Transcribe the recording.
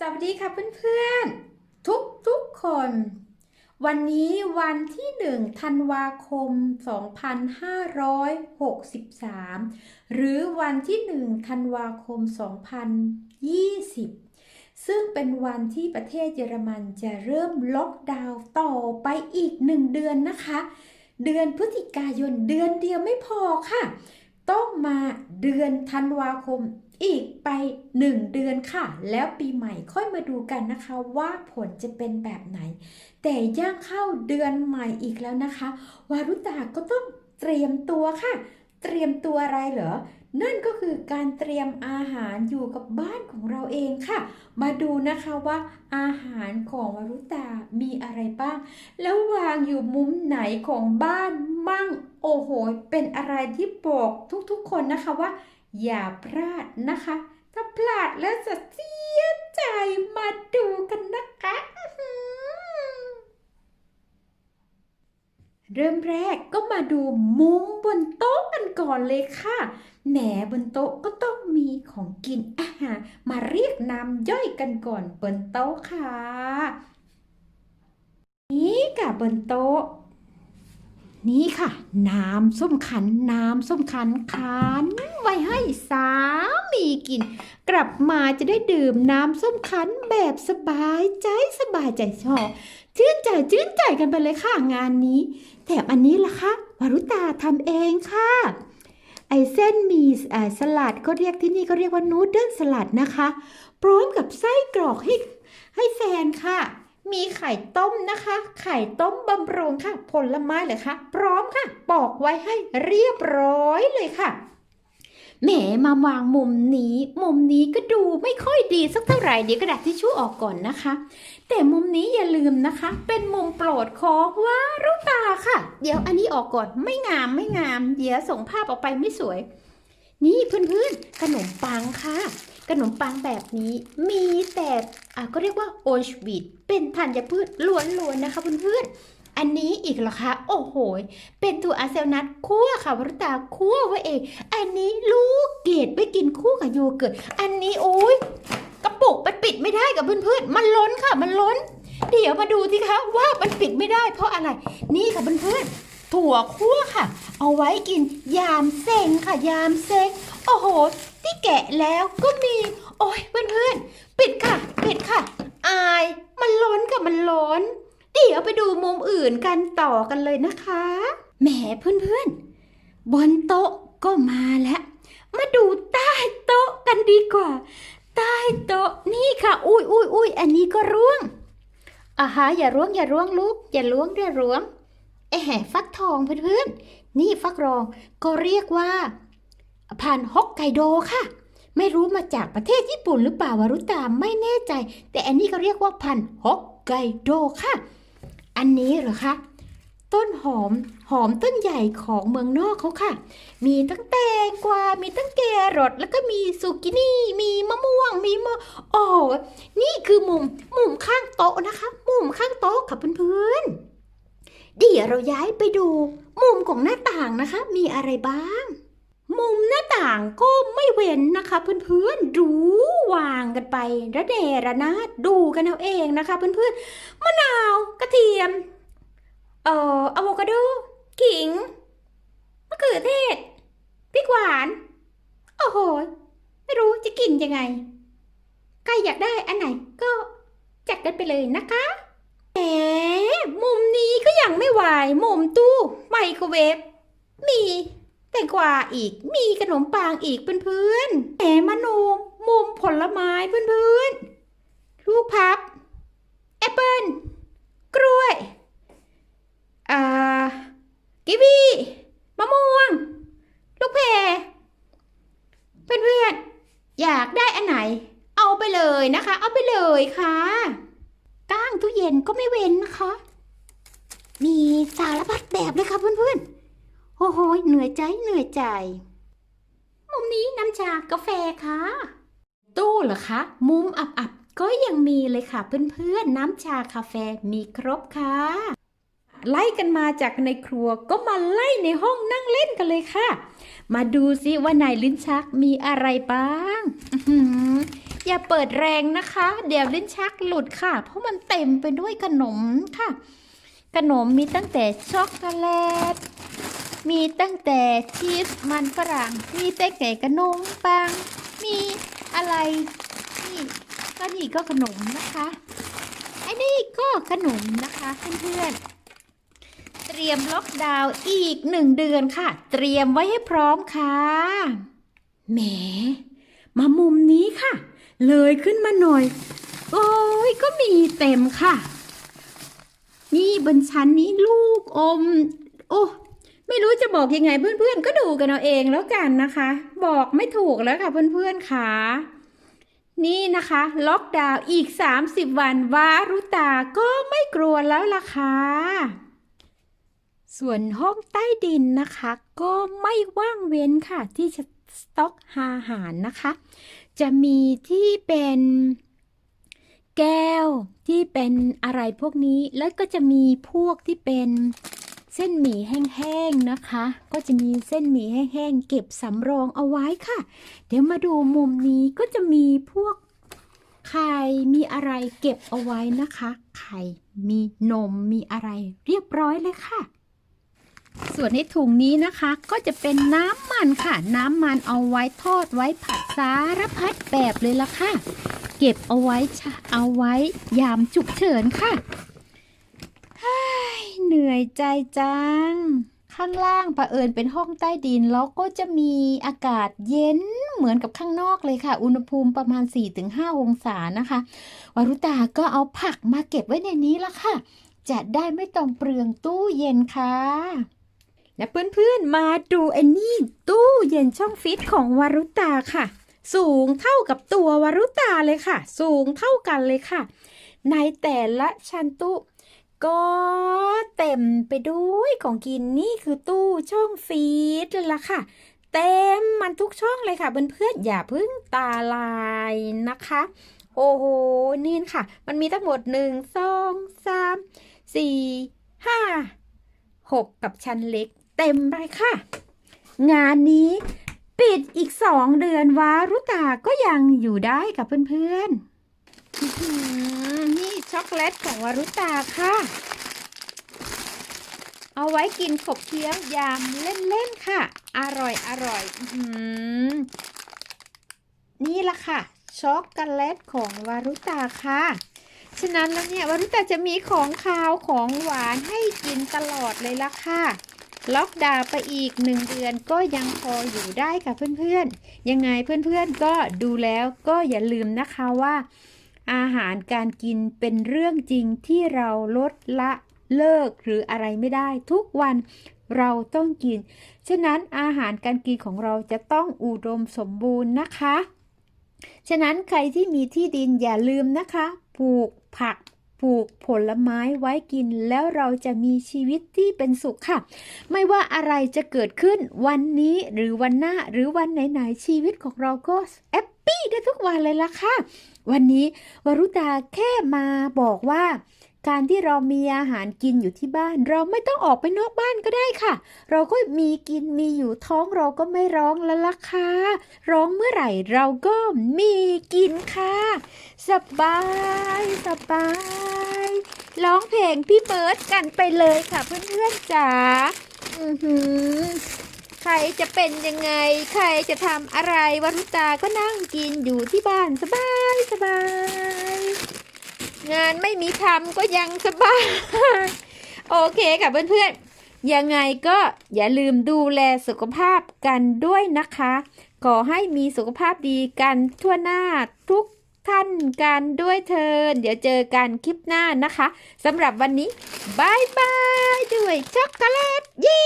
สวัสดีค่ะเพื่อนๆ ทุกทุกๆคน วันนี้วันที่1ธันวาคม 2563 หรือวันที่1ธันวาคม 2020 ซึ่งเป็นวันที่ประเทศเยอรมันจะเริ่มล็อกดาวน์ต่อไปอีก1เดือนนะคะ เดือนพฤศจิกายนเดือนเดียวไม่พอค่ะ ต้องมาเดือนธันวาคม อีกไป 1 เดือนค่ะ แล้วปีใหม่ค่อยมาดูกันนะคะว่าผลจะเป็นแบบไหน แต่ย่างเข้าเดือนใหม่อีกแล้วนะคะ วารุตาก็ต้องเตรียมตัวค่ะ เตรียมตัวอะไรเหรอ นั่นก็คือการเตรียมอาหารอยู่กับบ้านของเราเองค่ะ มาดูนะคะว่าอาหารของวารุตามีอะไรบ้าง แล้ววางอยู่มุมไหนของบ้านมั่ง โอ้โห เป็นอะไรที่บอกทุกๆคนนะคะว่า อย่าพลาดนะคะ ถ้าพลาดแล้วจะเสียใจมาดูกันนะคะเริ่มแรกก็มาดูมุมบนโต๊ะกันก่อนเลยค่ะ แหนบนโต๊ะก็ต้องมีของกินอาหารมาเรียกน้ำย่อยกันก่อนบนโต๊ะค่ะ นี่กับบนโต๊ะ นี่ค่ะ น้ำส้มขันน้ำส้มขันขันไว้ให้สามีกิน กลับมาจะได้ดื่มน้ำส้มขันแบบสบายใจสบายใจชอบชื่นใจชื่นใจกันไปเลยค่ะงานนี้แถมอันนี้ล่ะคะวรุตาทำเองค่ะไอเส้นมีสลัดก็เรียกที่นี่ก็เรียกว่านูดเดิลสลัดนะคะ พร้อมกับไส้กรอกให้ให้แฟนค่ะ มีไข่ต้มนะคะ ไข่ต้มบำรุงค่ะ ผลไม้เหรอคะพร้อมค่ะ ปอกไว้ให้เรียบร้อยเลยค่ะแหมมาวางมุมนี้ มุมนี้ก็ดูไม่ค่อยดีสักเท่าไหร่เดี๋ยวกระดาษทิชชู่ออกก่อนนะคะ แต่มุมนี้อย่าลืมนะคะ เป็นมุมโปรดของวารุตาค่ะ เดี๋ยวอันนี้ออกก่อนไม่งามไม่งาม เดี๋ยวส่งภาพออกไปไม่สวย นี่เพื่อนๆขนมปังค่ะ ขนมปังแบบนี้มีแต่ อะก็เรียกว่าโอชวิตเป็นธัญพืชล้วนๆนะคะเพื่อนๆอันนี้อีกเหรอคะ โอ้โห เป็นถั่วอาเซลนัทคั่วค่ะวรุตาคั่วไว้เอง อันนี้ลูกเกดไปกินคู่กับโยเกิร์ตอันนี้โอ้ยกระปุกมันปิดไม่ได้กับเพื่อนๆมันล้นค่ะมันล้น เดี๋ยวมาดูสิคะว่ามันปิดไม่ได้ เพราะอะไรนี่ค่ะเพื่อนๆถั่วคั่วค่ะ เอาไว้กินยามเซ็งค่ะยามเซ็งโอ้โห ที่แกะแล้วก็มี โอ้ยเพื่อนๆ ปิดค่ะ ปิดค่ะ อาย มันล้นค่ะมันล้นเดี๋ยวไปดูมุมอื่นกันต่อกันเลยนะคะ แหมเพื่อนๆ บนโต๊ะก็มาแล้ว มาดูใต้โต๊ะกันดีกว่า ใต้โต๊ะนี่ค่ะ อุ้ยอุ้ยอุ้ยอันนี้ก็ร่วงอ่าฮะอย่าร่วงอย่าร่วงลูก อย่าร่วงอย่าร่วงเอ๊ะฟักทองเพื่อนๆ นี่ฟักรองก็เรียกว่า ผ่านฮอกไกโดค่ะ ไม่รู้มาจากประเทศญี่ปุ่นหรือเปล่าวารุตาไม่แน่ใจ แต่อันนี้ก็เรียกว่าพันธุ์ฮอกไกโดค่ะ อันนี้เหรอคะ ต้นหอมหอมต้นใหญ่ของเมืองนอกเขาค่ะ มีตั้งแตงกวา มีตั้งแกรอทแล้วก็มีซูกินี่ มีมะม่วง มีมะโอ้นี่คือมุมมุมข้างโต๊ะนะคะ มุมข้างโต๊ะค่ะเพื่อนๆเดี๋ยวเราย้ายไปดู มุมของหน้าต่างนะคะ มีอะไรบ้าง มุมหน้าต่างก็ไม่เว้นนะคะเพื่อนๆดูวางกันไประเดระนาดดูกันเอาเองนะคะเพื่อนๆมะนาวกระเทียม เอ่ออะโวคาโดขิงมะเขือเทศพริกหวานโอ้โหไม่รู้จะกินยังไงใครอยากได้อันไหนก็จัดกันไปเลยนะคะแหมมุมนี้ก็ยังไม่ไหวมุมตู้ไมโครเวฟมี งกวาอีกมีขนมปังอีกเพื่อนๆแหมมะนูมมุมผลไม้เพื่อนๆลูกพับแอปเปิลกล้วยอ่ากิวีมะม่วง ลูกแพรเพื่อนๆอยากได้อันไหน เอาไปเลยนะคะ เอาไปเลยค่ะก้างตู้เย็นก็ไม่เว้นนะคะ มีสารพัดแบบเลยค่ะเพื่อนๆ โอ้โหเหนื่อยใจเหนื่อยใจ มุมนี้น้ำชากาแฟค่ะ ตู้เหรอคะ มุมอับๆก็ยังมีเลยค่ะเพื่อนๆน้ำชาคาเฟมีครบค่ะ ไล่กันมาจากในครัวก็มาไล่ในห้องนั่งเล่นกันเลยค่ะ มาดูซิว่าในลิ้นชักมีอะไรบ้างอย่าเปิดแรงนะคะ เดี๋ยวลิ้นชักหลุดค่ะ เพราะมันเต็มไปด้วยขนมค่ะ ขนมมีตั้งแต่ช็อกโกแลต มีตั้งแต่ชีสมันฝรั่ง มีแต่ไก่ขนมปัง มีอะไรนี่ก็นี่ก็ขนมนะคะไอ้นี่ก็ขนมนะคะเพื่อนๆเตรียมล็อกดาวน์อีกหนึ่งเดือนค่ะ เตรียมไว้ให้พร้อมค่ะแหมมามุมนี้ค่ะ เลยขึ้นมาหน่อย โอ้ยก็มีเต็มค่ะ นี่บนชั้นนี้ลูกอม โอ้ ไม่รู้จะบอกยังไงเพื่อนๆ ก็ดูกันเอาเองแล้วกันนะคะ บอกไม่ถูกแล้วค่ะเพื่อนๆค่ะนี่นะคะ ล็อกดาวน์อีก 30 วันวารุตาก็ไม่กลัวแล้วล่ะค่ะส่วนห้องใต้ดินนะคะ ก็ไม่ว่างเว้นค่ะ ที่จะสต็อกอาหารนะคะ จะมีที่เป็นแก้วที่เป็นอะไรพวกนี้แล้วก็จะมีพวกที่เป็น ส้นหมี่แห้งๆนะคะ ก็จะมีเส้นหมี่แห้งๆเก็บสำรองเอาไว้ค่ะ เดี๋ยวมาดูมุมนี้ก็จะมีพวกไข่มีอะไรเก็บเอาไว้นะคะ ไข่มีนมมีอะไรเรียบร้อยเลยค่ะ ส่วนในถุงนี้นะคะก็จะเป็นน้ำมันค่ะ น้ำมันเอาไว้ทอดไว้ผัดสารพัดแบบเลยละค่ะ เก็บเอาไว้เอาไว้ยามฉุกเฉินค่ะ นื่อยใจจัง ข้างล่างประเอิญเป็นห้องใต้ดิน แล้วก็จะมีอากาศเย็นเหมือนกับข้างนอกเลยค่ะ อุณหภูมิประมาณ 4-5 องศานะคะวารุตาก็เอาผักมาเก็บไว้ในนี้ละค่ะ จะได้ไม่ต้องเปลืองตู้เย็นค่ะและเพื่อนๆมาดูไอ้นี่ตู้เย็นช่องฟิตของวารุตาค่ะ สูงเท่ากับตัววารุตาเลยค่ะ สูงเท่ากันเลยค่ะ ในแต่ละชั้นตู้ก็ ต็มไปด้วยของกินนี่คือตู้ช่องฟีดเลยล่ะค่ะ เต็มมันทุกช่องเลยค่ะเพื่อนๆอย่าเพึ่งตาลายนะคะ โอ้โหนี่ค่ะ มันมีทั้งหมดหนึ่งสองสามสี่ห้าหกกับชั้นเล็ก เต็มเลยค่ะ งานนี้ปิดอีกสองเดือนวารุตาก็ยังอยู่ได้กับเพื่อนๆนี่ช็อกโกแลตของวารุตาค่ะ เอาไว้กินขบเคี้ยวยามเล่นๆค่ะ อร่อยอร่อยอื้อหือนี่ละค่ะ ช็อกโกแลตของวารุตาค่ะ ฉะนั้นแล้วเนี่ยวารุตาจะมีของคาวของหวานให้กินตลอดเลยละค่ะล็อกดาวน์ไปอีกหนึ่งเดือนก็ยังพออยู่ได้ค่ะเพื่อนๆ ยังไงเพื่อนๆก็ดูแล้วก็อย่าลืมนะคะว่า อาหารการกินเป็นเรื่องจริงที่เราลดละ เลิกหรืออะไรไม่ได้ ทุกวันเราต้องกิน ฉะนั้นอาหารการกินของเราจะต้องอุดมสมบูรณ์นะคะ ฉะนั้นใครที่มีที่ดินอย่าลืมนะคะ ปลูกผักปลูกผลไม้ไว้กินแล้วเราจะมีชีวิตที่เป็นสุขค่ะ ไม่ว่าอะไรจะเกิดขึ้นวันนี้หรือวันหน้าหรือวันไหนๆชีวิตของเราก็แอปปี้ได้ทุกวันเลยล่ะค่ะ วันนี้วรุตาแค่มาบอกว่า การที่เรามีอาหารกินอยู่ที่บ้าน เราไม่ต้องออกไปนอกบ้านก็ได้ค่ะ เราก็มีกินมีอยู่ท้องเราก็ไม่ร้องแล้วล่ะค่ะร้องเมื่อไหร่เราก็มีกินค่ะ สบายสบายร้องเพลงพี่เบิร์ดกันไปเลยค่ะเพื่อนๆจ๋าอือหือใครจะเป็นยังไง ใครจะทำอะไรวรุตาก็นั่งกินอยู่ที่บ้านสบายสบาย งานไม่มีทำก็ยังสบาย โอเคค่ะเพื่อนๆ ยังไงก็อย่าลืมดูแลสุขภาพกันด้วยนะคะ ขอให้มีสุขภาพดีกันทั่วหน้าทุกท่านกันด้วยเทิน เดี๋ยวเจอกันคลิปหน้านะคะสำหรับวันนี้บายบายด้วยช็อกโกแลตเย้